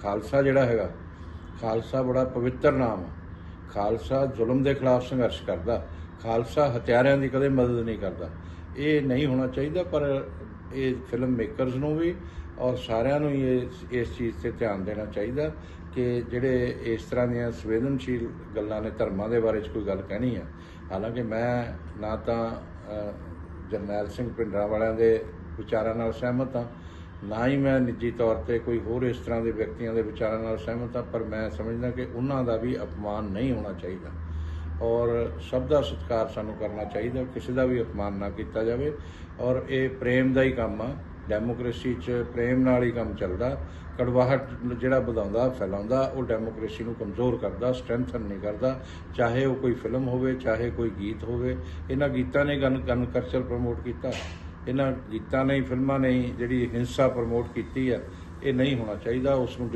ਖਾਲਸਾ ਜਿਹੜਾ ਹੈਗਾ, ਖਾਲਸਾ ਬੜਾ ਪਵਿੱਤਰ ਨਾਮ ਆ। ਖਾਲਸਾ ਜ਼ੁਲਮ ਦੇ ਖਿਲਾਫ ਸੰਘਰਸ਼ ਕਰਦਾ, ਖਾਲਸਾ ਹਥਿਆਰਿਆਂ ਦੀ ਕਦੇ ਮਦਦ ਨਹੀਂ ਕਰਦਾ। ਇਹ ਨਹੀਂ ਹੋਣਾ ਚਾਹੀਦਾ, ਪਰ ਇਹ ਫਿਲਮ ਮੇਕਰਸ ਨੂੰ ਵੀ ਔਰ ਸਾਰਿਆਂ ਨੂੰ ਹੀ ਇਸ ਇਸ ਚੀਜ਼ ਤੇ ਧਿਆਨ ਦੇਣਾ ਚਾਹੀਦਾ ਕਿ ਜਿਹੜੇ ਇਸ ਤਰ੍ਹਾਂ ਦੀਆਂ ਸੰਵੇਦਨਸ਼ੀਲ ਗੱਲਾਂ ਨੇ ਧਰਮਾਂ ਦੇ ਬਾਰੇ 'ਚ ਕੋਈ ਗੱਲ ਕਹਿਣੀ ਆ। ਹਾਲਾਂਕਿ ਮੈਂ ਨਾ ਤਾਂ ਜਰਨੈਲ ਸਿੰਘ ਪਿੰਡਰਾਂ ਵਾਲਿਆਂ ਦੇ ਵਿਚਾਰਾਂ ਨਾਲ ਸਹਿਮਤ ਹਾਂ ਨਾ ਹੀ ਮੈਂ ਨਿੱਜੀ ਤੌਰ ਤੇ ਕੋਈ ਹੋਰ ਇਸ ਤਰ੍ਹਾਂ ਦੇ ਵਿਅਕਤੀਆਂ ਦੇ ਵਿਚਾਰਾਂ ਨਾਲ ਸਹਿਮਤ ਹਾਂ, ਪਰ ਮੈਂ ਸਮਝਦਾ ਕਿ ਉਹਨਾਂ ਦਾ ਵੀ ਅਪਮਾਨ ਨਹੀਂ ਹੋਣਾ ਚਾਹੀਦਾ। ਔਰ ਸਭ ਦਾ ਸਤਿਕਾਰ ਸਾਨੂੰ ਕਰਨਾ ਚਾਹੀਦਾ, ਕਿਸੇ ਦਾ ਵੀ ਅਪਮਾਨ ਨਾ ਕੀਤਾ ਜਾਵੇ। ਔਰ ਇਹ ਪ੍ਰੇਮ ਦਾ ਹੀ ਕੰਮ ਆ। ਡੈਮੋਕ੍ਰੇਸੀ 'ਚ ਪ੍ਰੇਮ ਨਾਲ ਹੀ ਕੰਮ ਚੱਲਦਾ। ਕੜਵਾਹਟ ਜਿਹੜਾ ਵਧਾਉਂਦਾ, ਫੈਲਾਉਂਦਾ, ਉਹ ਡੈਮੋਕ੍ਰੇਸੀ ਨੂੰ ਕਮਜ਼ੋਰ ਕਰਦਾ, ਸਟਰੈਂਥਨ ਨਹੀਂ ਕਰਦਾ। ਚਾਹੇ ਉਹ ਕੋਈ ਫਿਲਮ ਹੋਵੇ, ਚਾਹੇ ਕੋਈ ਗੀਤ ਹੋਵੇ, ਇਹਨਾਂ ਗੀਤਾਂ ਨੇ ਗਨ ਗਨ ਕਲਚਰ ਪ੍ਰਮੋਟ ਕੀਤਾ। ਇਹਨਾਂ ਗੀਤਾਂ ਨੇ ਫਿਲਮਾਂ ਨੇ ਜਿਹੜੀ ਹਿੰਸਾ ਪ੍ਰਮੋਟ ਕੀਤੀ ਆ, ਇਹ ਨਹੀਂ ਹੋਣਾ ਚਾਹੀਦਾ, ਉਸ ਨੂੰ